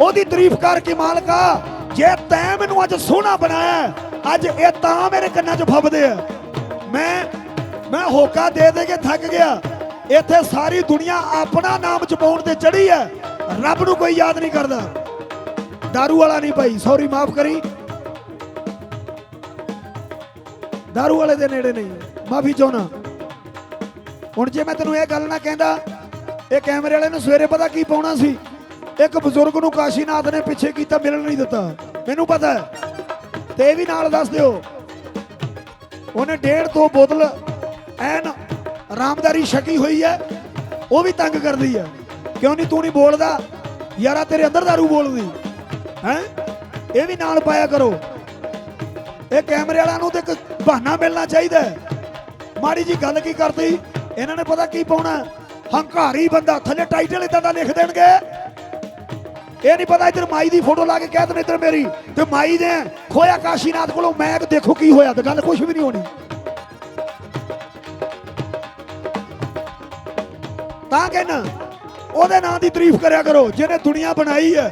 ਉਹਦੀ ਤਾਰੀਫ ਕਰ ਕੇ ਮਾਲਕਾ ਜੇ ਤੈਂ ਮੈਨੂੰ ਅੱਜ ਸੋਹਣਾ ਬਣਾਇਆ ਹੈ, ਅੱਜ ਇਹ ਤਾਂ ਮੇਰੇ ਕੰਨਾਂ 'ਚ ਫੱਬਦੇ ਆ ਮੈਂ ਮੈਂ ਹੋਕਾ ਦੇ ਦੇ ਕੇ ਥੱਕ ਗਿਆ ਇੱਥੇ ਸਾਰੀ ਦੁਨੀਆ ਆਪਣਾ ਨਾਮ ਚਪਾਉਣ ਤੇ ਚੜੀ ਹੈ ਰੱਬ ਨੂੰ ਕੋਈ ਯਾਦ ਨਹੀਂ ਕਰਦਾ दारू ਵਾਲਾ ਨਹੀਂ ਭਾਈ ਸੌਰੀ ਮਾਫ ਕਰੀ दारू ਵਾਲੇ ਦੇ ਨੇੜੇ ਨਹੀਂ ਮਾਫੀ ਚਾਹਣਾ ਹੁਣ ਜੇ ਮੈਂ ਤੈਨੂੰ ਇਹ ਗੱਲ ਨਾ ਕਹਿੰਦਾ ਇਹ ਕੈਮਰੇ ਵਾਲੇ ਨੂੰ ਸਵੇਰੇ ਪਤਾ ਕੀ ਪਾਉਣਾ ਸੀ ਇੱਕ ਬਜ਼ੁਰਗ ਨੂੰ ਕਾਸ਼ੀਨਾਥ ਨੇ ਪਿੱਛੇ ਕੀਤਾ, ਮਿਲਣ ਨਹੀਂ ਦਿੱਤਾ। ਮੈਨੂੰ ਪਤਾ ਤੇ ਇਹ ਵੀ ਨਾਲ ਦੱਸ ਦਿਓ। ਉਹਨੇ ਡੇਢ ਤੋਂ ਬੋਤਲ ਐਨ ਆਰਾਮਦਾਰੀ ਛਕੀ ਹੋਈ ਹੈ, ਉਹ ਵੀ ਤੰਗ ਕਰਦੀ ਹੈ। ਕਿਉਂ ਨਹੀਂ ਤੂੰ ਨਹੀਂ ਬੋਲਦਾ? ਯਾਰਾ ਤੇਰੇ ਅੰਦਰ ਦਾਰੂ ਬੋਲਦੀ। ਹੈ? ਇਹ ਵੀ ਨਾਲ ਪਾਇਆ ਕਰੋ। ਇਹ ਕੈਮਰੇ ਵਾਲਿਆਂ ਨੂੰ ਤੇ ਇੱਕ ਬਹਾਨਾ ਮਿਲਣਾ ਚਾਹੀਦਾ ਮਾੜੀ ਜੀ ਗੱਲ ਕੀ ਕਰਦੀ? ਇਹਨਾਂ ਨੇ ਪਤਾ ਕੀ ਪਾਉਣਾ? ਹੰਕਾਰੀ ਬੰਦਾ, ਥੱਲੇ ਟਾਈਟਲ ਇਦਾਂ ਦਾ ਲਿਖ ਦੇਣਗੇ। ਇਹ ਨਹੀਂ ਪਤਾ ਇੱਧਰ ਮਾਈ ਦੀ ਫੋਟੋ ਲਾ ਕੇ ਕਹਿ ਦੇਣ ਇੱਧਰ ਮੇਰੀ, ਤੇ ਮਾਈ ਦੇ ਖੋਇਆ ਕਾਸ਼ੀਨਾਥ ਕੋਲੋਂ, ਮੈਂ ਦੇਖੋ ਕੀ ਹੋਇਆ, ਤੇ ਗੱਲ ਕੁਝ ਵੀ ਨਹੀਂ ਹੋਣੀ। ਤਾਂ ਕਹਿਣਾ ਉਹਦੇ ਨਾਂ ਦੀ ਤਾਰੀਫ ਕਰਿਆ ਕਰੋ, ਜਿਹਨੇ ਦੁਨੀਆ ਬਣਾਈ ਹੈ।